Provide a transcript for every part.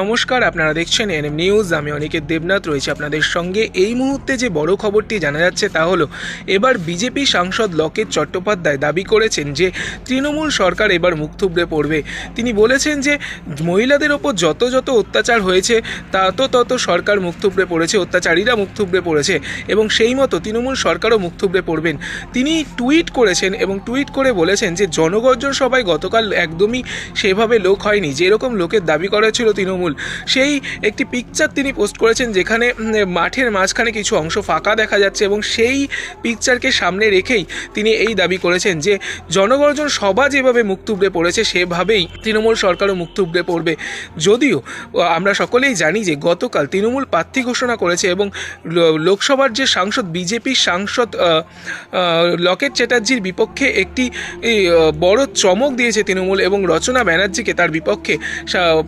নমস্কার, আপনারা দেখছেন এনএম নিউজ। আমি অনিকেত দেবনাথ, রয়েছে আপনাদের সঙ্গে। এই মুহূর্তে যে বড় খবরটি জানা যাচ্ছে তা হলো, এবার বিজেপি সাংসদ লকেট চট্টোপাধ্যায় দাবি করেছেন যে, তৃণমূল সরকার এবার মুখ থুবড়ে পড়বে। তিনি বলেছেন যে, মহিলাদের ওপর যত যত অত্যাচার হয়েছে, তত তত সরকার মুখ থুবড়ে পড়েছে, অত্যাচারীরা মুখ থুবড়ে পড়েছে এবং সেই মতো তৃণমূল সরকারও মুখ থুবড়ে পড়বেন। তিনি টুইট করেছেন এবং টুইট করে বলেছেন যে, জনগর্জন সবাই গতকাল একদমই সেভাবে লোক হয়নি। যেরকম লোকের দাবি করা ছিল তৃণমূল। সেই একটি পিকচার তিনি পোস্ট করেছেন যেখানে মাঠের মাঝখানে কিছু অংশ ফাঁকা দেখা যাচ্ছে এবং সেই পিকচারকে সামনে রেখেই তিনি এই দাবি করেছেন যে, জনগর্জন সভা যেভাবে মুখ পড়েছে সেভাবেই তৃণমূল সরকারও মুখ পড়বে। যদিও আমরা সকলেই জানি যে গতকাল তৃণমূল প্রার্থী ঘোষণা করেছে এবং লোকসভার যে সাংসদ বিজেপির সাংসদ লকেট চ্যাটার্জির বিপক্ষে একটি বড় চমক দিয়েছে তৃণমূল এবং রচনা ব্যানার্জিকে তার বিপক্ষে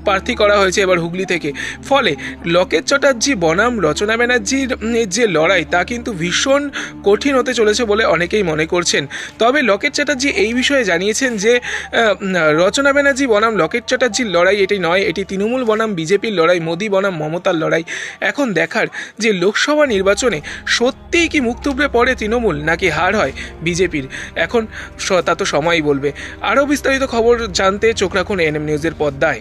প্রার্থী করা হয়েছে। এবার হুগলি থেকে। ফলে লকেট চ্যাটার্জি, বনাম, রচনা ব্যানার্জির যে লড়াই, তা কিন্তু ভীষণ কঠিন হতে চলেছে বলে অনেকেই মনে করছেন। তবে লকেট চ্যাটার্জি এই বিষয়ে জানিয়েছেন যে রচনা ব্যানার্জি, বনাম, লকেট চ্যাটার্জির লড়াই এটি নয়, এটি তৃণমূল বনাম, বিজেপির লড়াই, মোদী বনাম, মমতার লড়াই। এখন দেখার যে লোকসভা নির্বাচনে সত্যিই কি মুখ থুবড়ে পড়ে তৃণমূল, নাকি হার হয় বিজেপির? এখন তা তো সময়ই বলবে। আরও বিস্তারিত খবর জানতে চোখ রাখুন এনএম নিউজের পর্দায়।